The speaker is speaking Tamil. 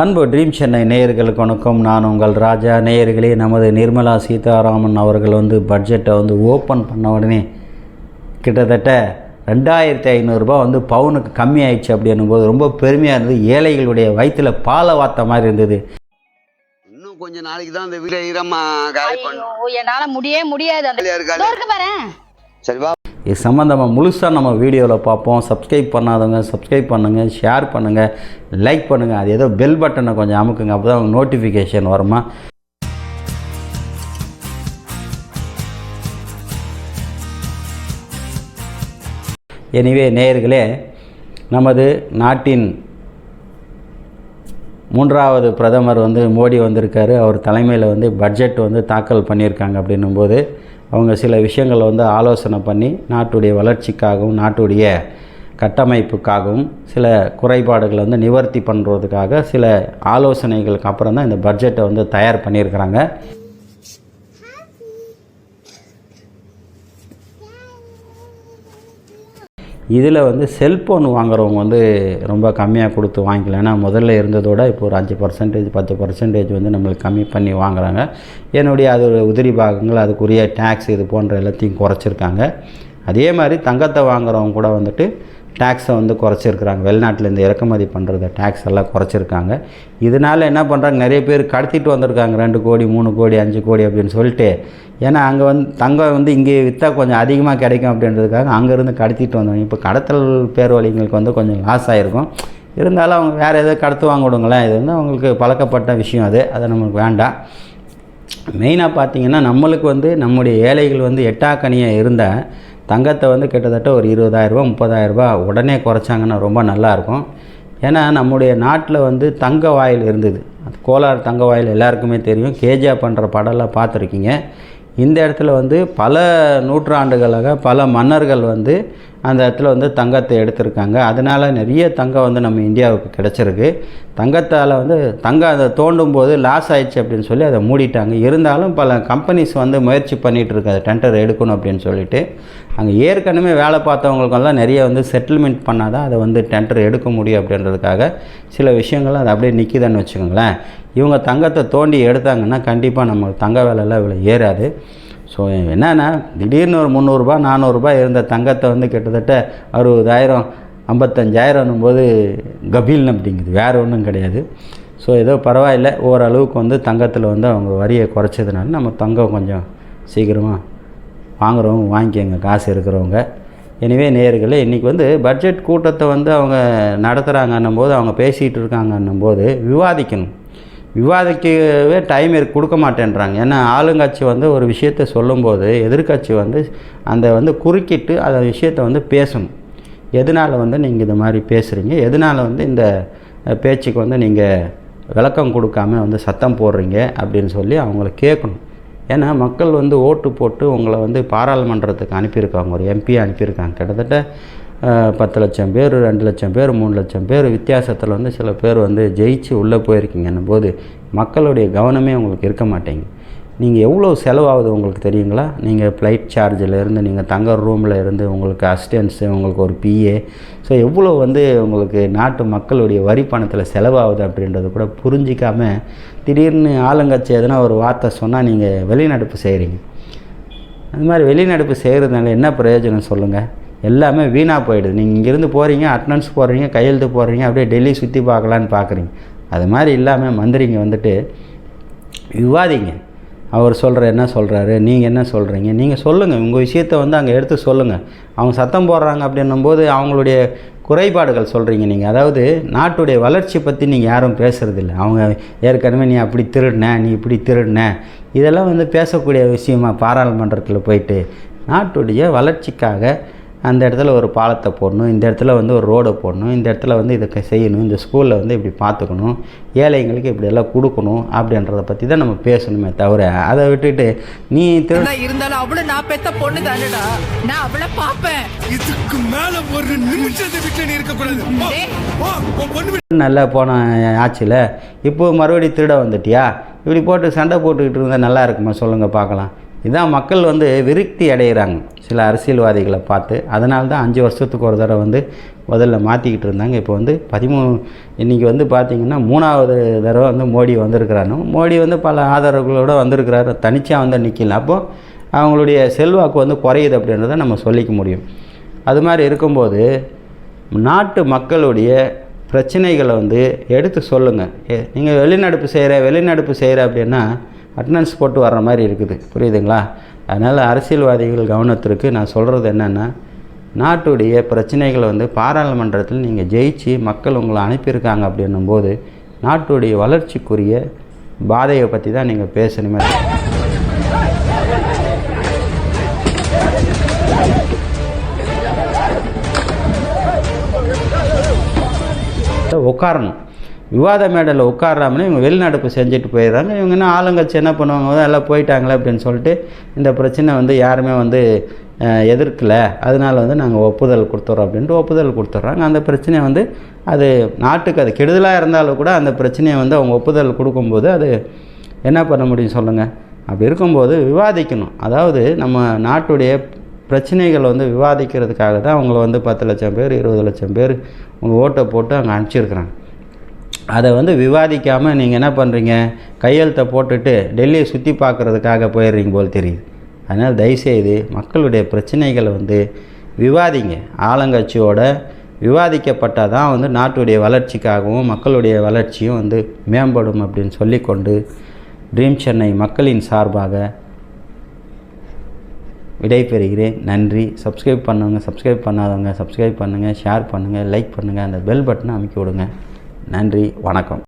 அன்பு ட்ரீம் சென்னை நேயர்களுக்கு வணக்கம். நான் உங்கள் ராஜா. நேயர்களே நமது நிர்மலா சீதாராமன் அவர்கள் வந்து பட்ஜெட்டை வந்து ஓப்பன் பண்ண உடனே கிட்டத்தட்ட ரெண்டாயிரத்தி ஐநூறுரூபா வந்து பவுனுக்கு கம்மி ஆயிடுச்சு அப்படின்னும் போது ரொம்ப பெருமையாக இருந்தது. ஏழைகளுடைய வயிற்றில் பாலை வாத்த மாதிரி இருந்தது. இன்னும் கொஞ்ச நாளைக்கு தான் அந்த வீட ஈரமா காலி பண்ணும் ஐயோ என்னால முடியவே முடியாது. அந்த இருக்கு பாரு. சரிவா இது சம்மந்தமாக முழுசாக நம்ம வீடியோவில் பார்ப்போம். சப்ஸ்கிரைப் பண்ணாதவங்க சப்ஸ்கிரைப் பண்ணுங்கள் ஷேர் பண்ணுங்கள் லைக் பண்ணுங்கள் அது ஏதோ பெல் பட்டனை கொஞ்சம் அமுக்குங்க. அப்போ தான் நோட்டிஃபிகேஷன் வருமா? எனிவே நேயர்களே நமது நாட்டின் மூன்றாவது பிரதமர் வந்து மோடி வந்திருக்காரு. அவர் தலைமையில் வந்து பட்ஜெட் வந்து தாக்கல் பண்ணியிருக்காங்க அப்படின்னும்போது அவங்க சில விஷயங்களை வந்து ஆலோசனை பண்ணி நாட்டுடைய வளர்ச்சிக்காகவும் நாட்டுடைய கட்டமைப்புக்காகவும் சில குறைபாடுகளை வந்து நிவர்த்தி பண்ணுறதுக்காக சில ஆலோசனைகளுக்கு அப்புறம் தான் இந்த பட்ஜெட்டை வந்து தயார் பண்ணியிருக்கிறாங்க. இதில் வந்து செல்ஃபோன் வாங்குறவங்க வந்து ரொம்ப கம்மியாக கொடுத்து வாங்கிக்கலாம் ஏன்னா முதல்ல இருந்ததோட இப்போ ஒரு அஞ்சு பர்சன்டேஜ் பத்து பர்சன்டேஜ் வந்து நம்மளுக்கு கம்மி பண்ணி வாங்குறாங்க. என்னுடைய அது உதிரி பாகங்கள் அதுக்குரிய டேக்ஸ் இது போன்ற எல்லாத்தையும் குறைச்சிருக்காங்க. அதே மாதிரி தங்கத்தை வாங்குறவங்க கூட வந்துட்டு டேக்ஸை வந்து குறைச்சிருக்கிறாங்க. வெளிநாட்டிலேருந்து இறக்குமதி பண்ணுறத டேக்ஸ் எல்லாம் குறைச்சிருக்காங்க. இதனால் என்ன பண்ணுறாங்க நிறைய பேர் கடத்திட்டு வந்திருக்காங்க. ரெண்டு கோடி மூணு கோடி அஞ்சு கோடி அப்படின்னு சொல்லிட்டு. ஏன்னா அங்கே வந்து தங்கம் வந்து இங்கே விற்றா கொஞ்சம் அதிகமாக கிடைக்கும் அப்படின்றதுக்காக அங்கேருந்து கடத்திட்டு வந்தாங்க இப்போ கடத்தல் பேர்வழிங்களுக்கு வந்து கொஞ்சம் லாஸ் ஆகிருக்கும் இருந்தாலும் அவங்க வேறு எதாவது கடத்துவாங்க விடுங்களேன் இது வந்து அவங்களுக்கு பழக்கப்பட்ட விஷயம் அது. அது நம்மளுக்கு வேண்டாம். மெயினாக பார்த்தீங்கன்னா நம்மளுக்கு வந்து நம்முடைய ஏழைகள் வந்து எட்டாக்கனியாக இருந்தால் தங்கத்தை வந்து கிட்டத்தட்ட ஒரு இருபதாயிரரூபா முப்பதாயிரரூபா உடனே குறைச்சாங்கன்னா ரொம்ப நல்லாயிருக்கும். ஏன்னா நம்முடைய நாட்டில் வந்து தங்க வாயில் இருந்தது. கோலார் தங்க வாயில் எல்லாருக்குமே தெரியும். கேஜியா பண்ணுற படம்லாம் பார்த்துருக்கீங்க. இந்த இடத்துல வந்து பல நூற்றாண்டுகளாக பல மன்னர்கள் வந்து அந்த இடத்துல வந்து தங்கத்தை எடுத்திருக்காங்க. அதனால் நிறைய தங்கம் வந்து நம்ம இந்தியாவுக்கு கிடச்சிருக்கு. தங்கத்தால் வந்து தங்கம் அதை தோண்டும் போது லாஸ் ஆயிடுச்சு அப்படின்னு சொல்லி அதை மூடிட்டாங்க. இருந்தாலும் பல கம்பெனிஸ் வந்து முயற்சி பண்ணிகிட்ருக்கு அதை டெண்டர் எடுக்கணும் அப்படின்னு சொல்லிட்டு. அங்கே ஏற்கனவே வேலை பார்த்தவங்களுக்கெல்லாம் நிறைய வந்து செட்டில்மெண்ட் பண்ணால் தான் அதை வந்து டெண்டர் எடுக்க முடியும் அப்படின்றதுக்காக சில விஷயங்கள் அது அப்படியே நிற்கிதுன்னு வச்சுக்கோங்களேன். இவங்க தங்கத்தை தோண்டி எடுத்தாங்கன்னா கண்டிப்பாக நம்ம தங்க வேலைலாம் இவ்வளோ ஏறாது. ஸோ என்னென்னா திடீர்னு ஒரு முந்நூறுரூபா நானூறுரூபா இருந்த தங்கத்தை வந்து கிட்டத்தட்ட அறுபதாயிரம் ஐம்பத்தஞ்சாயிரம் போது கபீல்னு அப்படிங்குது வேறு ஒன்றும் கிடையாது. ஸோ ஏதோ பரவாயில்ல. ஓரளவுக்கு வந்து தங்கத்தில் வந்து அவங்க வரியை குறைச்சதுனால நம்ம தங்கம் கொஞ்சம் சீக்கிரமாக வாங்குறவங்க வாங்கிக்கோங்க. காசு இருக்கிறவங்க. எனவே நேயர்களே இன்றைக்கி வந்து பட்ஜெட் கூட்டத்தை வந்து அவங்க நடத்துகிறாங்கன்னும் போது அவங்க பேசிகிட்டு இருக்காங்கன்னும் போது விவாதிக்கணும். விவாதிக்கவே டைம் இருக்கு கொடுக்க மாட்டேன்றாங்க. ஏன்னா ஆளுங்கட்சி வந்து ஒரு விஷயத்தை சொல்லும்போது எதிர்கட்சி வந்து அந்த வந்து குறுக்கிட்டு அந்த விஷயத்தை வந்து பேசணும். எதனால் வந்து நீங்கள் இது மாதிரி பேசுகிறீங்க எதனால் வந்து இந்த பேச்சுக்கு வந்து நீங்கள் விளக்கம் கொடுக்காம வந்து சத்தம் போடுறீங்க? அப்படின்னு சொல்லி அவங்கள கேட்கணும். ஏன்னா மக்கள் வந்து ஓட்டு போட்டு உங்களை வந்து பாராளுமன்றத்துக்கு அனுப்பியிருக்காங்க. ஒரு எம்பி அனுப்பியிருக்காங்க. கிட்டத்தட்ட பத்து லட்சம் பேர் ரெண்டு லட்சம் பேர் மூணு லட்சம் பேர். வித்தியாசத்தில் வந்து சில பேர் வந்து ஜெயிச்சு உள்ளே போயிருக்கீங்கன்னும் போது மக்களுடைய கவனமே உங்களுக்கு இருக்க மாட்டேங்குது. நீங்கள் எவ்வளோ செலவாகுது உங்களுக்கு தெரியுங்களா? நீங்கள் ஃப்ளைட் சார்ஜிலேருந்து நீங்கள் தங்குற ரூமில் இருந்து உங்களுக்கு அசிஸ்டன்ஸு உங்களுக்கு ஒரு பிஏ ஸோ எவ்வளோ வந்து உங்களுக்கு நாட்டு மக்களுடைய வரி பணத்தில் செலவாகுது அப்படின்றது கூட புரிஞ்சிக்காமல் திடீர்னு ஆளுங்கட்சி எதனா ஒரு வார்த்தை சொன்னால் நீங்கள் வெளிநடப்பு செய்கிறீங்க அது மாதிரி வெளிநடப்பு செய்கிறதுனால என்ன பிரயோஜனம் சொல்லுங்கள் எல்லாமே வீணாக போயிடுது. நீங்கள் இங்கேருந்து போகிறீங்க அட்டனன்ஸ் போடுறீங்க கையெழுத்து போடுறீங்க அப்படியே டெல்லி சுற்றி பார்க்கலான்னு பார்க்குறீங்க. அது மாதிரி இல்லாமல் மந்திரிங்க வந்துட்டு விவாதிங்க. அவர் சொல்கிற என்ன சொல்கிறாரு நீங்கள் என்ன சொல்கிறீங்க நீங்கள் சொல்லுங்கள் உங்கள் விஷயத்த வந்து அங்கே எடுத்து சொல்லுங்கள் அவங்க சத்தம் போடுறாங்க அப்படின்னும்போது அவங்களுடைய குறைபாடுகள் சொல்கிறீங்க நீங்கள் அதாவது நாட்டுடைய வளர்ச்சி பற்றி நீங்கள் யாரும் பேசுகிறதில்ல அவங்க ஏற்கனவே நீ அப்படி திருடின நீ இப்படி திருடின. இதெல்லாம் வந்து பேசக்கூடிய விஷயமா பாராளுமன்றத்தில் போயிட்டு நாட்டுடைய வளர்ச்சிக்காக அந்த இடத்துல ஒரு பாலத்தை போடணும் இந்த இடத்துல வந்து ஒரு ரோடை போடணும் இந்த இடத்துல வந்து இதை செய்யணும் இந்த ஸ்கூலில் வந்து இப்படி பார்த்துக்கணும் ஏழைங்களுக்கு இப்படி எல்லாம் கொடுக்கணும் அப்படின்றத பற்றி தான் நம்ம பேசணுமே தவிர அதை விட்டுட்டு நீ இருந்தாலும் அவளும் நான் பெத்த பொண்ணு தானடா? நான் அவளை பாப்பேன் இதுக்கு மேல ஒரு நிமிஷத்தை வீட்டு நல்லா போன ஆட்சியில் இப்போ மறுபடியும் திருட வந்துட்டியா? இப்படி போட்டு சண்டை போட்டுக்கிட்டு இருந்தால் நல்லா இருக்குமா? சொல்லுங்கள் பார்க்கலாம். இதான் மக்கள் வந்து விருத்தி அடைகிறாங்க. சில அரசியல்வாதிகளை பார்த்து. அதனால தான் அஞ்சு வருஷத்துக்கு ஒரு தடவை வந்து முதல்ல மாற்றிக்கிட்டு இருந்தாங்க. இப்போ வந்து பதிமூணு இன்றைக்கி வந்து பார்த்திங்கன்னா மூணாவது தடவை வந்து மோடி வந்திருக்கிறாரு. மோடி வந்து பல ஆதரவுகளோடு வந்திருக்கிறாரு. தனிச்சாக வந்து நிற்கல அப்போது அவங்களுடைய செல்வாக்கு வந்து குறையுது அப்படின்றத நம்ம சொல்லிக்க முடியும். அது மாதிரி இருக்கும்போது நாட்டு மக்களுடைய பிரச்சனைகளை வந்து எடுத்து சொல்லுங்கள் நீங்கள் வெளிநடப்பு செய்கிற வெளிநடப்பு செய்கிற அப்படின்னா அட்டனன்ஸ் போட்டு வர்ற மாதிரி இருக்குது. புரியுதுங்களா? அதனால் அரசியல்வாதிகள் கவனத்திற்கு நான் சொல்கிறது என்னென்னா நாட்டுடைய பிரச்சனைகளை வந்து பாராளுமன்றத்தில் நீங்கள் ஜெயிச்சு மக்கள் உங்களை அனுப்பியிருக்காங்க அப்படின்னும் போது நாட்டுடைய வளர்ச்சிக்குரிய பாதையை பற்றி தான் நீங்கள் பேசணுமே. உட்காரணும். விவாத மேடையில் உட்காராமலே இவங்க வெளிநடப்பு செஞ்சுட்டு போயிடுறாங்க. இவங்க என்ன ஆளுங்கட்சி என்ன பண்ணுவாங்க? எல்லாம் போயிட்டாங்களே அப்படின்னு சொல்லிட்டு இந்த பிரச்சனை வந்து யாருமே வந்து எதிர்க்கலை எதிர்க்கல. அதனால வந்து நாங்கள் ஒப்புதல் கொடுத்துட்றோம் அப்படின்ட்டு ஒப்புதல் கொடுத்துட்றாங்க. அந்த பிரச்சனையை வந்து அது நாட்டுக்கு அது கெடுதலாக இருந்தாலும் கூட அந்த பிரச்சனையை வந்து அவங்க ஒப்புதல் கொடுக்கும்போது அது என்ன பண்ண முடியும் சொல்லுங்கள் அப்படி இருக்கும்போது விவாதிக்கணும். அதாவது நம்ம நாட்டுடைய பிரச்சனைகள் வந்து விவாதிக்கிறதுக்காக தான் அவங்கள வந்து பத்து லட்சம் பேர் இருபது லட்சம் பேர் ஓட்டை போட்டு அங்கே அனுப்பிச்சிருக்கிறாங்க. அதை வந்து விவாதிக்காமல் நீங்கள் என்ன பண்ணுறீங்க கையெழுத்தை போட்டுட்டு டெல்லியை சுற்றி பார்க்குறதுக்காக போயிடுறீங்க போல் தெரியுது. அதனால் தயவுசெய்து மக்களுடைய பிரச்சனைகளை வந்து விவாதிங்க. ஆளுங்கட்சியோட விவாதிக்கப்பட்டால் தான் வந்து நாட்டுடைய வளர்ச்சிக்காகவும் மக்களுடைய வளர்ச்சியும் வந்து மேம்படும் அப்படின்னு சொல்லிக்கொண்டு ட்ரீம் சென்னை மக்களின் சார்பாக விடைபெறுகிறேன். நன்றி. சப்ஸ்கிரைப் பண்ணுங்கள் சப்ஸ்கிரைப் பண்ணாதவங்க சப்ஸ்கிரைப் பண்ணுங்கள் ஷேர் பண்ணுங்கள் லைக் பண்ணுங்கள் அந்த பெல் பட்டனை அமைக்கி விடுங்க. நன்றி வணக்கம்.